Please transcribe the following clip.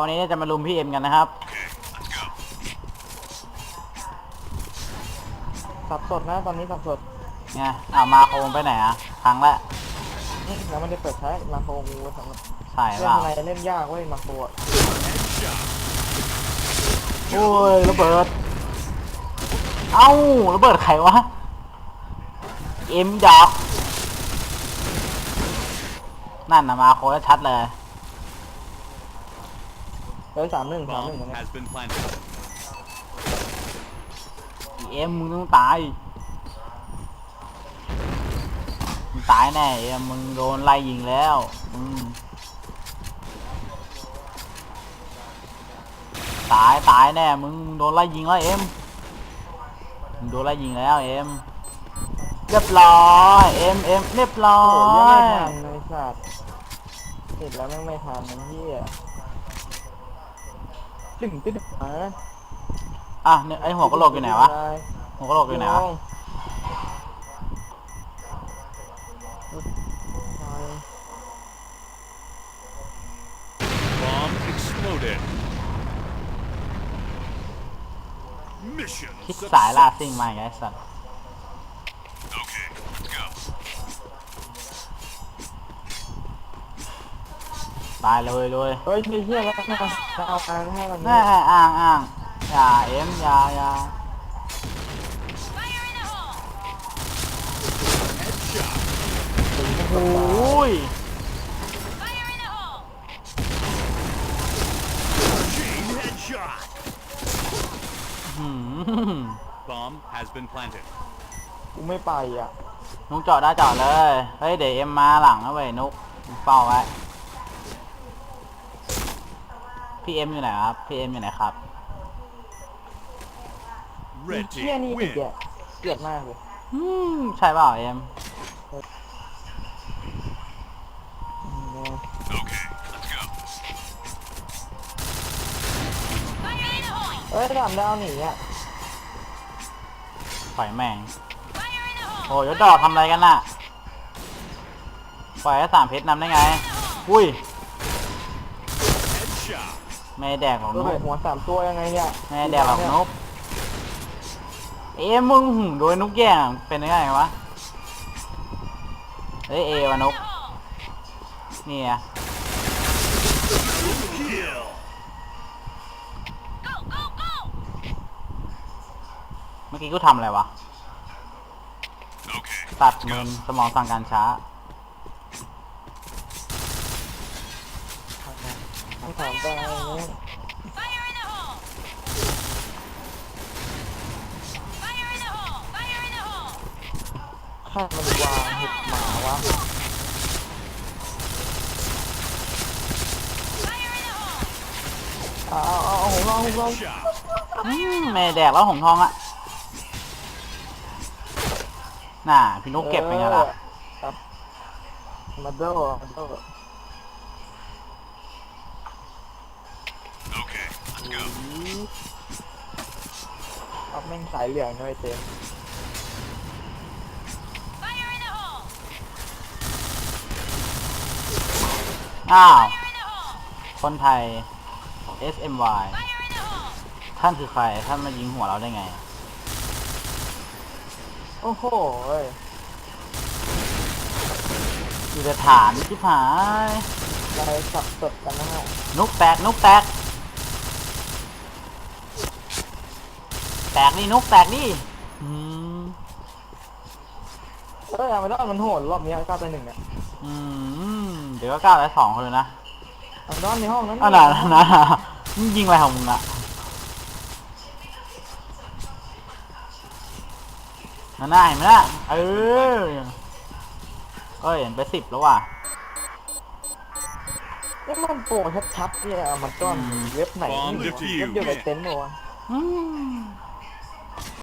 วันนี้จะมาลุมพี่เอ็มกันนะครับสับสดนะตอนนี้สับสดไงอ่ามาโคมไปไหนอะครั้งแรกนี่แล้วมันได้เปิดใช้มาโคงูสำหรับใส่เล่เปนล่าอะไรเล่นยากเว้ยมาโคอะโอ้ยระเบิด เอ้าระเบิดใครวะเอ็มดอกนั่นนะมาโคตรชัดเลย เฮ้ยสามหนึ่งสามหนึ่ง Bomb นะ has been planted. เอ็มมึงต้องตายมึงตายแน่เอ็มมึงโดนไล่ยิงแล้วอืมตายตายแน่มึงมึงโดนไล่ยิงแล้วเอ็มมึงโดนไล่ยิงแล้วเอ็มเรียบร้อยเอ็มเอ็มเรียบร้อโอ้ยยังไม่ย ทันเลยสัตว์ติดแล้วแม่งไม่ทันไอ้เหี้ย ตึงตึ้งมาอะเนี่ยไอหัวกะโหลกอยู่ไหนวะหัวกะโหลกอยู่ไหนวะ Bomb exploded. Mission คิดสายล่าซิ่งมาอีกแล้วไอ้สัตว์ Okay, let's go. ตายเลยเลยเฮ้ยไอ้เหี้ยแล้วนะจะเอาการให้มันแม่อ่างอ่างอย่าเอ็มอย่าอย่า Headshot. โอ้ย Chain headshot. หืม Bomb has been planted. กูไม่ไปอะนุกจอดได้จอดเลย เฮ้ย เดี๋ยวเอ็มมาหลังนะเว้ยนุกมึงเฝ้าไว้ พี่เอ็มอยู่ไหนครับพี่เอ็มอยู่ไหนครับไอ้ Red เหี้ย team นี่อีก win. อะเกลียดมากเลยอืมใช่เปล่าเอ็ม Okay, let's go. เอ้ยสามดาวหนีอะปล่อยแม่ง โอ้ยยศดอกทำอะไรกันน่ะ ปล่อยให้สามเพชรนำได้ไง อุ้ย Headshot. ไม่แดกหรอกระนุเบิกดหัวสามตัวยังไงเนี่ยไม่แดกหรอกนุกเอ็มมึงหึโดยนุกแย่งเป็นยังไงวะเฮ้ยเอวะนุกนี่ไง Kill. เมื่อกี้กูทำอะไรวะ Okay. ตัดเงินสมองสั่งการช้า ต้องถามตายข้ามันวางเห็ดหมาวะเอาเอาเอาเอาของเราของเรา Shot. อืมไม่แดกแล้วหงทองอะน่าพี่นุกเก็บเป็นไงล่ะครับมาโดมาโด Okay, let's go. เอาแม่งสายเหลืองด้วยเต็มอ้าวคนไทย SMY ท่านคือใคร ท่านมายิงหัวเราได้ไง โอ้โหเว้ยอยู่ในฐานชิบหายอะไรสับสดกันนะฮะนุกแตกนุกแตก แตกนี่นุกแตกนี่อืมเอ้ยเอาไม่ได้มันโหดรอบนี้เก้าต่อหนึ่งเนี่ยอืมเดี๋ยวก็เก้าและสองคนเลยนะเอาด้านในห้องนั้นอะนะนะนะมึงยิงอะไรของมึงอะนั่นน่ะเห็นไหมล่ะเออเอ้ยเห็นไปสิบแล้วว่ะนี่มันโปรชัดๆเนี่ยเอามันก้อนอืมเว็บไหน Bomb นี่ defused เว็บเดียวกับเต็นท์เหรอวะ อืม